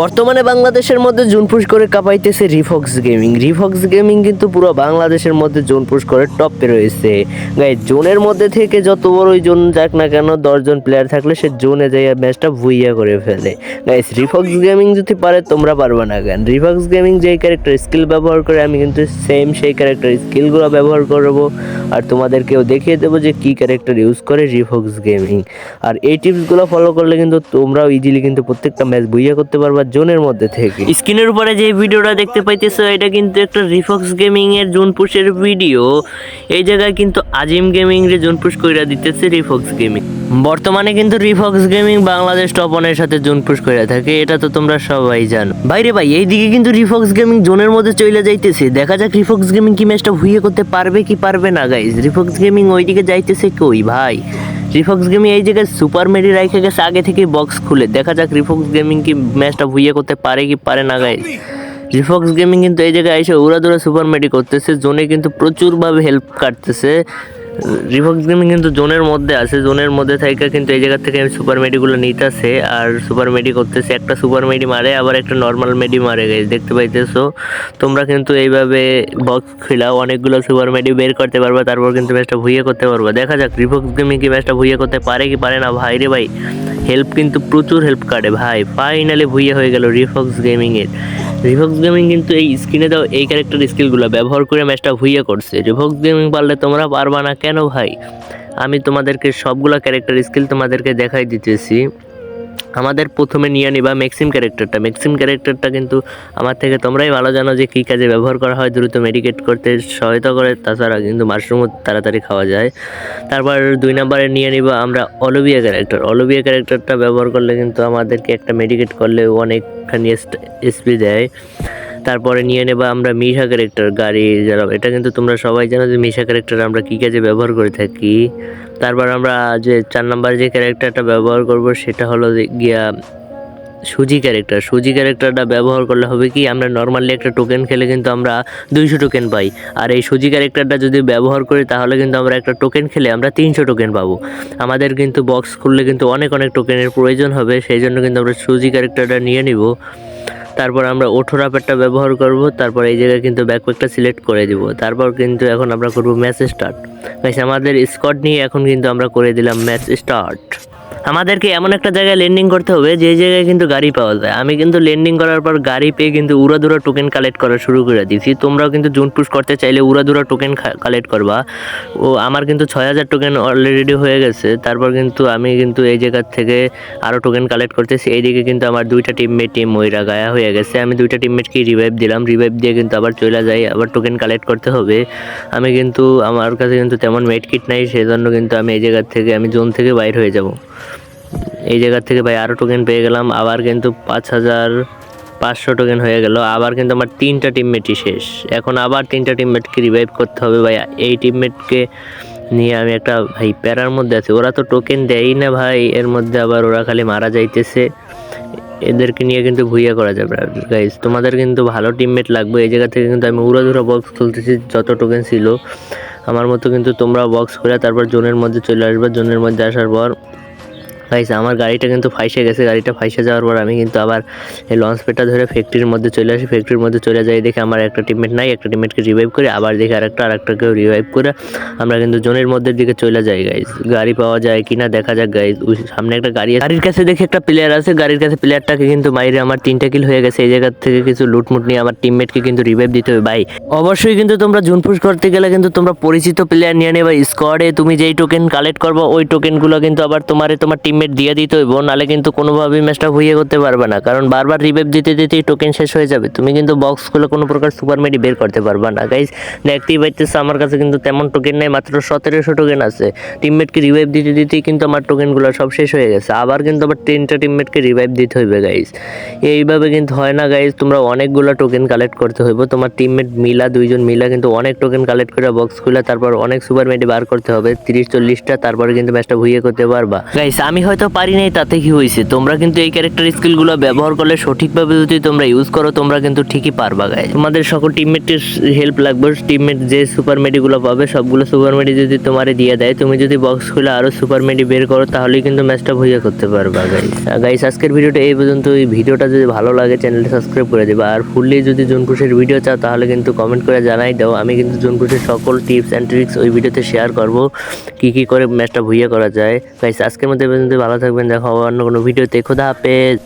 বর্তমানে বাংলাদেশের মধ্যে জোন পুশ করে কাঁপাইতেছে রিফক্স গেমিং রিফক্স গেমিং কিন্তু পুরো বাংলাদেশের মধ্যে জোন পুশ করে টপে রয়েছে। গাই জোনের মধ্যে থেকে যত বড়ই জোন যাক না কেন দশজন প্লেয়ার থাকলে সে জোনে যাই ম্যাচটা ভুইয়া করে ফেলে। গাইস রিফক্স গেমিং যদি পারে, তোমরা পারবে না কেন। রিফক্স গেমিং যেই ক্যারেক্টার স্কিল ব্যবহার করে, আমি কিন্তু সেম সেই ক্যারেক্টার স্কিলগুলো ব্যবহার করব। আর তোমাদেরকেও দেখিয়ে দেবো যে কী ক্যারেক্টার ইউজ করে রিফক্স গেমিং আর এই টিপসগুলো ফলো করলে কিন্তু তোমরাও ইজিলি কিন্তু প্রত্যেকটা ম্যাচ বুইয়া করতে পারবা। জোনের মধ্যে থেকে। স্ক্রিনের উপরে যে ভিডিওটা দেখতে পাইতেছো, এটা কিন্তু একটা রিফক্স গেমিং এর জোন পুশের ভিডিও। এই জায়গায় কিন্তু আজিম গেমিং রে জোন পুশ কইরা দিতেছে রিফক্স গেমিং বর্তমানে কিন্তু রিফক্স গেমিং বাংলাদেশ টপনের সাথে জোন পুশ কইরা থাকে, এটা তো তোমরা সবাই জানো। বাইরে ভাই, এইদিকে কিন্তু রিফক্স গেমিং জোনের মধ্যে চলে যাইতেছে। দেখা যাক রিফক্স গেমিং কি ম্যাচটা হুইয়ে করতে পারবে কি পারবে না গাইজ রিফক্স গেমিং ওইদিকে যাইতেছে কই, ভাই? রিফক্স গেমিং এই জায়গায় সুপার মেডি রাইখে গেছে, আগে থেকে বক্স খুলে। দেখা যাক রিফক্স গেমিং কি ম্যাচটা ভুইয়ে করতে পারে কি পারে না গাই রিফক্স গেমিং কিন্তু এই জায়গায় এসে উড়াদুরা সুপার মেডি করতেছে জোনে কিন্তু প্রচুরভাবে হেল্প কাটতেছে। রিফক্স গেমিং কিন্তু জোনের মধ্যে আছে, জোনের মধ্যে থেকে কিন্তু এই জায়গা থেকে আমি সুপার মেডিগুলো নিতেছে, আর সুপার মেডি করতেছে, একটা সুপার মেডি মারে, আবার একটা নর্মাল মেডি মারে গেছে দেখতে পাইতেছো? তোমরা কিন্তু এইভাবে বক্স খেলাও, অনেকগুলো সুপার মেডি বের করতে পারবা, তারপর কিন্তু ম্যাচটা ভুইয়ে করতে পারবা। দেখা যাক রিভক গেমিং কি ম্যাচটা ভুইয়ে করতে পারে কি পারে না, ভাই রে ভাই। হেল্প কিন্তু প্রচুর হেল্প কাটে ভাই। ফাইনালি ভুইয়ে হয়ে গেল রিফক্স গেমিংয়ের রিফক্স গেমিং কিন্তু এই স্ক্রিনে দাও, এই ক্যারেক্টার স্কিলগুলো ব্যবহার করে ম্যাচটা ভুইয়ে করছে। রিফক্স গেমিং পারলে তোমরা পারবা না কেন ভাই? আমি তোমাদেরকে সবগুলা ক্যারেক্টার স্কিল তোমাদেরকে দেখাই দিতেছি। আমাদের প্রথমে নিয়ে নিবা ম্যাক্সিম ক্যারেক্টারটা ম্যাক্সিম ক্যারেক্টারটা কিন্তু আমার থেকে তোমরাই ভালো জানো যে কী কাজে ব্যবহার করা হয়, দ্রুত মেডিকেট করতে সহায়তা করে, তাছাড়া কিন্তু মাশরুমও তাড়াতাড়ি খাওয়া যায়। তারপর দুই নম্বরে নিয়ে নিবা আমরা অলোভিয়া ক্যারেক্টার অলোভিয়া ক্যারেক্টারটা ব্যবহার করলে কিন্তু আমাদেরকে একটা মেডিকেট করলে অনেকখানি এসপি দেয়। তারপরে নিয়ে নেবা আমরা মিশা ক্যারেক্টার গাড়ি যারা এটা কিন্তু তোমরা সবাই জানো যে মিশা ক্যারেক্টার আমরা কী কাজে ব্যবহার করে থাকি। তারপর আমরা যে চার নাম্বার যে ক্যারেক্টারটা ব্যবহার করব সেটা হলো গিয়া সুজি ক্যারেক্টার সুজি ক্যারেক্টারটা ব্যবহার করলে হবে কি আমরা নর্মালি একটা টোকেন খেলে কিন্তু আমরা দুইশো টোকেন পাই। আর এই সুজি ক্যারেক্টারটা যদি ব্যবহার করি তাহলে কিন্তু আমরা একটা টোকেন খেলে আমরা তিনশো টোকেন পাবো। আমাদের কিন্তু বক্স খুললে কিন্তু অনেক অনেক টোকেনের প্রয়োজন হবে, সেই জন্য কিন্তু আমরা সুজি ক্যারেক্টারটা নিয়ে নিব। তারপর আমরা ওঠো রাপেরটা ব্যবহার করব, তারপর এই জায়গায় কিন্তু ব্যাকপ্যাকটা সিলেক্ট করে দেবো। তারপর কিন্তু এখন আমরা করব ম্যাচ স্টার্ট গাইস আমাদের স্কট নিয়ে এখন কিন্তু আমরা করে দিলাম ম্যাচ স্টার্ট আমাদেরকে এমন একটা জায়গায় ল্যান্ডিং করতে হবে, যে জায়গায় কিন্তু গাড়ি পাওয়া যায়। আমি কিন্তু ল্যান্ডিং করার পর গাড়ি পেয়ে কিন্তু উড়াদুরা টোকেন কালেক্ট করা শুরু করে দিয়েছি। তোমরাও কিন্তু জুন পুশ করতে চাইলে উড়াদুরা টোকেন কালেক্ট করবা। ও, আমার কিন্তু ছয় হাজার টোকেন অলরেডি হয়ে গেছে। তারপর কিন্তু আমি কিন্তু এই জায়গার থেকে আরও টোকেন কালেক্ট করতেছি। এইদিকে কিন্তু আমার দুইটা টিমমেট টিম ময়রা গায়া হয়ে গেছে। আমি দুইটা টিমমেটকে রিভাইভ দিলাম। রিভাইভ দিয়ে কিন্তু আবার চলে যাই, আবার টোকেন কালেক্ট করতে হবে। আমি কিন্তু, আমার কাছে কিন্তু তেমন মেড কিট নাই, সেজন্য কিন্তু আমি এই জায়গার থেকে, আমি জোন থেকে বাইর হয়ে যাব। এই জায়গার থেকে ভাই আরও টোকেন পেয়ে গেলাম, আবার কিন্তু পাঁচ হাজার পাঁচশো টোকেন হয়ে গেল, আবার কিন্তু আমার তিনটা টিমমেটই শেষ। এখন আবার তিনটা টিমমেটকে রিভাইভ করতে হবে ভাই, এই টিমমেটকে নিয়ে আমি একটা ভাই প্যারার মধ্যে আছি। ওরা তো টোকেন দেয়ই না ভাই, এর মধ্যে আবার ওরা খালি মারা যাইতেছে। এদেরকে নিয়ে কিন্তু ভুইয়া করা যাবে। গাইজ তোমাদের কিন্তু ভালো টিমমেট লাগবে। এই জায়গা থেকে কিন্তু আমি উড়াধুরা বক্স খুলতেছি, যত টোকেন ছিল। আমার মতো কিন্তু তোমরা বক্স করে তারপর জোনের মধ্যে চলে আসবে। জোনের মধ্যে আসার পর গাইস আমার গাড়িটা কিন্তু ফাইসে গেছে। গাড়িটা ফাইসে যাওয়ার পর আমি কিন্তু আবার এই লঞ্চ পেটটা ধরে ফ্যাক্টরির মধ্যে চলে আসি। ফ্যাক্টরির মধ্যে চলে যাই, দেখে আমার একটা টিমমেট নাই। একটা টিমমেটকে রিভাইভ করে, আবার দেখে আরেকটা, আরেকটাকেও রিভাইভ করে আমরা কিন্তু জোনের মধ্যে দিকে চলে যাই গাইজ গাড়ি পাওয়া যায় কিনা দেখা যাক গাইজ সামনে একটা গাড়ি গাড়ির কাছে দেখে একটা প্লেয়ার আছে। গাড়ির কাছে প্লেয়ারটাকে কিন্তু বাইরে আমার তিনটা কিল হয়ে গেছে। এই জায়গা থেকে কিছু লুটমুট নিয়ে আমার টিমমেটকে কিন্তু রিভাইভ দিতে হবে। ভাই অবশ্যই কিন্তু তোমরা জুনপুশ করতে গেলে কিন্তু তোমরা পরিচিত প্লেয়ার নিয়ে নেবা। স্কোয়াডে তুমি যেই টোকেন কালেক্ট করব, ওই টোকেনগুলো কিন্তু আবার তোমারে তোমার টিমমেট দিয়ে দিতে হইব নাহলে কিন্তু কোনোভাবেই ম্যাচটা ভুইয়ে করতে পারবে না। কারণ বারবার রিভাইভ দিতে দিতেই টোকেন শেষ হয়ে যাবে। তুমি কিন্তু বক্স খুলে কোনো প্রকার সুপার মেডি বের করতে পারবে না। গাইজ দেখতেই পাইতেছো আমার কাছে কিন্তু তেমন টোকেন নেই, মাত্র সতেরোশো টোকেন আছে। টিমমেটকে রিভাইভ দিতে দিতেই কিন্তু আমার টোকেনগুলো সব শেষ হয়ে গেছে। আবার কিন্তু আবার তিনটা টিমমেটকে রিভাইভ দিতে হইবে গাইজ এইভাবে কিন্তু হয় না গাইজ তোমরা অনেকগুলো টোকেন কালেক্ট করতে হইব। তোমার টিমমেট মিলা, দুইজন মিলা কিন্তু অনেক টোকেন কালেক্ট করে বক্স খুলে তারপর অনেক সুপার মেডি বার করতে হবে। তিরিশ, চল্লিশটা, তারপরে কিন্তু ম্যাচটা ভুইয়ে করতে পারবা। গাইস আমি হয়তো পারি নাই, তাতে কি হয়েছে তোমরা কিন্তু এই ক্যারেক্টার স্কিলগুলো ব্যবহার করলে সঠিকভাবে যদি তোমরা ইউজ করো, তোমরা কিন্তু ঠিকই পারবা গাইজ তোমাদের সকল টিমমেটের হেল্প লাগবে। টিমমেট যে সুপার মেডিগুলো পাবে, সবগুলো সুপার মেডি যদি তোমারে দিয়ে দেয়, তুমি যদি বক্স খুলে আরও সুপার মেডি বের করো, তাহলেই কিন্তু ম্যাচটা ভুইয়া করতে পারবা গাইজ গাইজ আজকের ভিডিওটা এই পর্যন্ত এই ভিডিওটা যদি ভালো লাগে চ্যানেলটা সাবস্ক্রাইব করে দিবা। আর ফুললি যদি জুনপুষের ভিডিও চাও, তাহলে কিন্তু কমেন্ট করে জানাই দাও। আমি কিন্তু জুনপুষের সকল টিপস অ্যান্ড ট্রিক্স ওই ভিডিওতে শেয়ার করব, কি কি করে ম্যাচটা ভুইয়া করা যায়। গাইজ আজকের মধ্যে পর্যন্ত ভালো থাকবেন দেখা অন্য কোনো ভিডিওতে। খোদা হাফেজ।